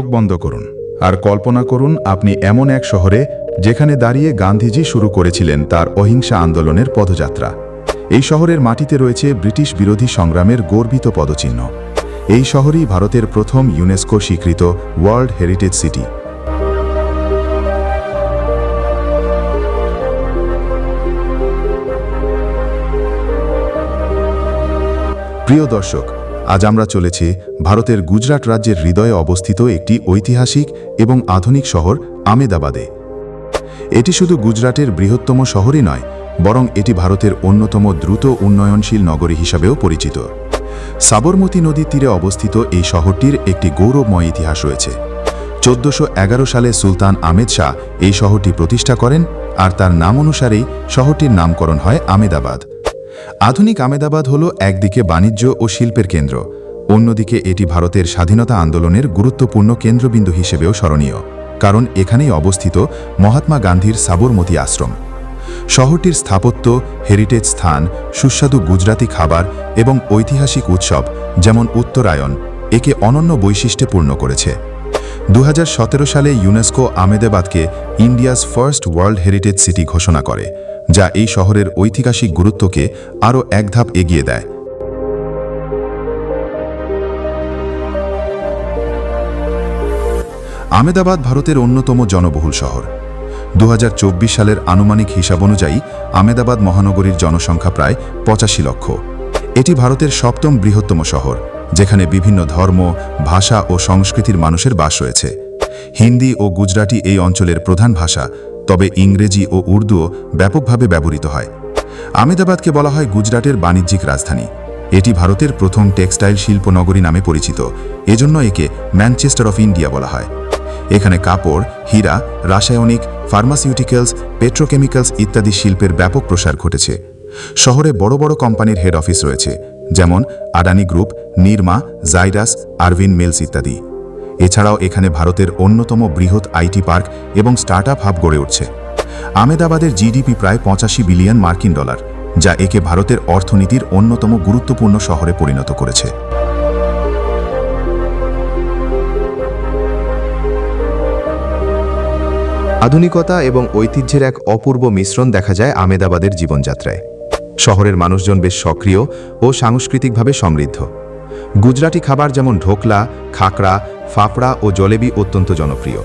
চোখ বন্ধ করুন আর কল্পনা করুন আপনি এমন এক শহরে যেখানে দাঁড়িয়ে গান্ধীজি শুরু করেছিলেন তার অহিংসা আন্দোলনের পদযাত্রা। এই শহরের মাটিতে রয়েছে ব্রিটিশ বিরোধী সংগ্রামের গর্বিত পদচিহ্ন। এই শহরই ভারতের প্রথম ইউনেস্কো স্বীকৃত ওয়ার্ল্ড হেরিটেজ সিটি। প্রিয় দর্শক আজ আমরা চলেছি ভারতের গুজরাট রাজ্যের হৃদয়ে অবস্থিত একটি ঐতিহাসিক এবং আধুনিক শহর আমেদাবাদে। এটি শুধু গুজরাটের বৃহত্তম শহরই নয়, বরং এটি ভারতের অন্যতম দ্রুত উন্নয়নশীল নগরী হিসাবেও পরিচিত। সাবরমতী নদীর তীরে অবস্থিত এই শহরটির একটি গৌরবময় ইতিহাস রয়েছে। চোদ্দশো সালে সুলতান আমেদ শাহ এই শহরটি প্রতিষ্ঠা করেন, আর তার নাম অনুসারেই শহরটির নামকরণ হয় আমেদাবাদ। আধুনিক আমেদাবাদ হল একদিকে বাণিজ্য ও শিল্পের কেন্দ্র, অন্যদিকে এটি ভারতের স্বাধীনতা আন্দোলনের গুরুত্বপূর্ণ কেন্দ্রবিন্দু হিসেবেও স্মরণীয়, কারণ এখানেই অবস্থিত মহাত্মা গান্ধীর সাবরমতী আশ্রম। শহরটির স্থাপত্য হেরিটেজ স্থান, সুস্বাদু গুজরাতি খাবার এবং ঐতিহাসিক উৎসব যেমন উত্তরায়ণ, একে অনন্য বৈশিষ্ট্যে পূর্ণ করেছে। দুহাজার সতেরো সালে UNESCO আমেদাবাদকে India's first world heritage city ঘোষণা করে। যা এই শহরের ঐতিহাসিক গুরুত্বকে আরও এক ধাপ এগিয়ে দেয়। আমেদাবাদ ভারতের অন্যতম জনবহুল শহর। দু হাজার চব্বিশ সালের আনুমানিক হিসাব অনুযায়ী আমেদাবাদ মহানগরীর জনসংখ্যা প্রায় পঁচাশি লক্ষ। এটি ভারতের সপ্তম বৃহত্তম শহর, যেখানে বিভিন্ন ধর্ম, ভাষা ও সংস্কৃতির মানুষের বাস রয়েছে। হিন্দি ও গুজরাটি এই অঞ্চলের প্রধান ভাষা তবে ইংরেজি ও উর্দুও ব্যাপকভাবে ব্যবহৃত হয়। আমেদাবাদকে বলা হয় গুজরাটের বাণিজ্যিক রাজধানী। এটি ভারতের প্রথম টেক্সটাইল শিল্প নগরী নামে পরিচিত। এজন্য একে ম্যানচেস্টার অফ ইন্ডিয়া বলা হয়। এখানে কাপড়, হীরা, রাসায়নিক, ফার্মাসিউটিক্যালস, পেট্রোকেমিক্যালস ইত্যাদি শিল্পের ব্যাপক প্রসার ঘটেছে। শহরে বড় বড় কোম্পানির হেড অফিস রয়েছে, যেমন আডানি গ্রুপ, নির্মা, জাইরাস, আরভিন মিলস ইত্যাদি। এছাড়াও এখানে ভারতের অন্যতম বৃহৎ আইটি পার্ক এবং স্টার্ট হাব গড়ে উঠছে। আমেদাবাদের জিডিপি প্রায় পঁচাশি বিলিয়ন মার্কিন ডলার, যা একে ভারতের অর্থনীতির অন্যতম গুরুত্বপূর্ণ শহরে পরিণত করেছে। আধুনিকতা এবং ঐতিহ্যের এক অপূর্ব মিশ্রণ দেখা যায় আমেদাবাদের জীবনযাত্রায়। শহরের মানুষজন বেশ সক্রিয় ও সাংস্কৃতিকভাবে সমৃদ্ধ। গুজরাটি খাবার যেমন ঢোকলা, খাকড়া ফাফড়া ও জলেবি অত্যন্ত জনপ্রিয়।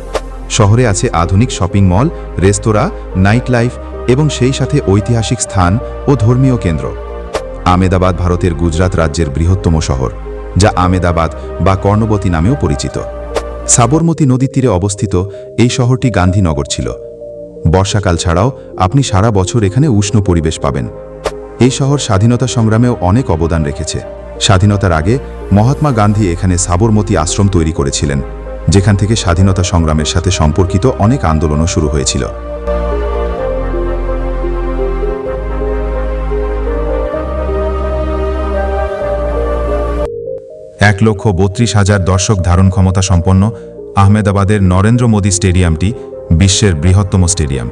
শহরে আছে আধুনিক শপিং মল, রেস্তোরাঁ নাইট লাইফ এবং সেই সাথে ঐতিহাসিক স্থান ও ধর্মীয় কেন্দ্র। আমেদাবাদ ভারতের গুজরাট রাজ্যের বৃহত্তম শহর, যা আমেদাবাদ বা কর্ণবতী নামেও পরিচিত। সাবরমতী নদীর তীরে অবস্থিত এই শহরটি গান্ধীনগর ছিল। বর্ষাকাল ছাড়াও আপনি সারা বছর এখানে উষ্ণ পরিবেশ পাবেন। এই শহর স্বাধীনতা সংগ্রামেও অনেক অবদান রেখেছে। স্বাধীনতার আগে মহাত্মা গান্ধী এখানে সাবরমতী আশ্রম তৈরি করেছিলেন, যেখান থেকে স্বাধীনতা সংগ্রামের সাথে সম্পর্কিত অনেক আন্দোলনও শুরু হয়েছিল। এক লক্ষ বত্রিশ হাজার দর্শক ধারণ ক্ষমতা সম্পন্ন আহমেদাবাদের নরেন্দ্র মোদী স্টেডিয়ামটি বিশ্বের বৃহত্তম স্টেডিয়াম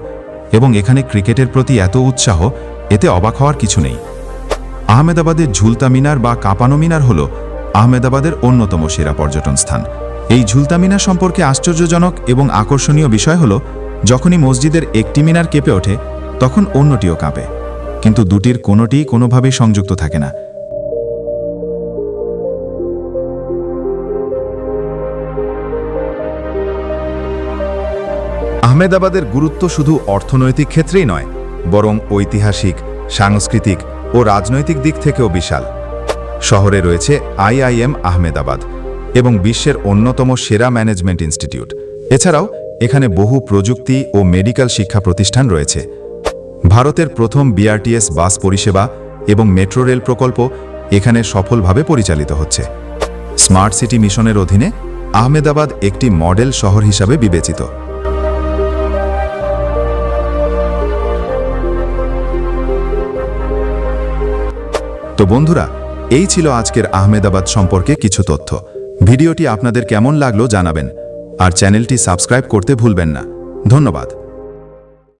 এবং এখানে ক্রিকেটের প্রতি এত উৎসাহ, এতে অবাক হওয়ার কিছু নেই। আহমেদাবাদের ঝুলতা মিনার বা কাঁপানো মিনার হল আহমেদাবাদের অন্যতম সেরা পর্যটন স্থান। এই ঝুলতা মিনার সম্পর্কে আশ্চর্যজনক এবং আকর্ষণীয় বিষয় হল, যখনই মসজিদের একটি মিনার কেঁপে ওঠে, তখন অন্যটিও কাঁপে। কিন্তু দুটির কোনোটিই কোনোভাবেই সংযুক্ত থাকে না। আহমেদাবাদের গুরুত্ব শুধু অর্থনৈতিক ক্ষেত্রেই নয়, বরং ঐতিহাসিক, সাংস্কৃতিক ও রাজনৈতিক দিক থেকেও বিশাল। শহরে রয়েছে আইআইএম আহমেদাবাদ এবং বিশ্বের অন্যতম সেরা ম্যানেজমেন্ট ইনস্টিটিউট। এছাড়াও এখানে বহু প্রযুক্তি ও মেডিকেল শিক্ষা প্রতিষ্ঠান রয়েছে। ভারতের প্রথম বিআরটিএস বাস পরিষেবা এবং মেট্রো রেল প্রকল্প এখানে সফলভাবে পরিচালিত হচ্ছে। স্মার্ট সিটি মিশনের অধীনে আহমেদাবাদ একটি মডেল শহর হিসাবে বিবেচিত। তো বন্ধুরা, এই ছিল আজকের আহমেদাবাদ সম্পর্কে কিছু তথ্য। ভিডিওটি আপনাদের কেমন লাগল জানাবেন, আর চ্যানেলটি সাবস্ক্রাইব করতে ভুলবেন না। ধন্যবাদ।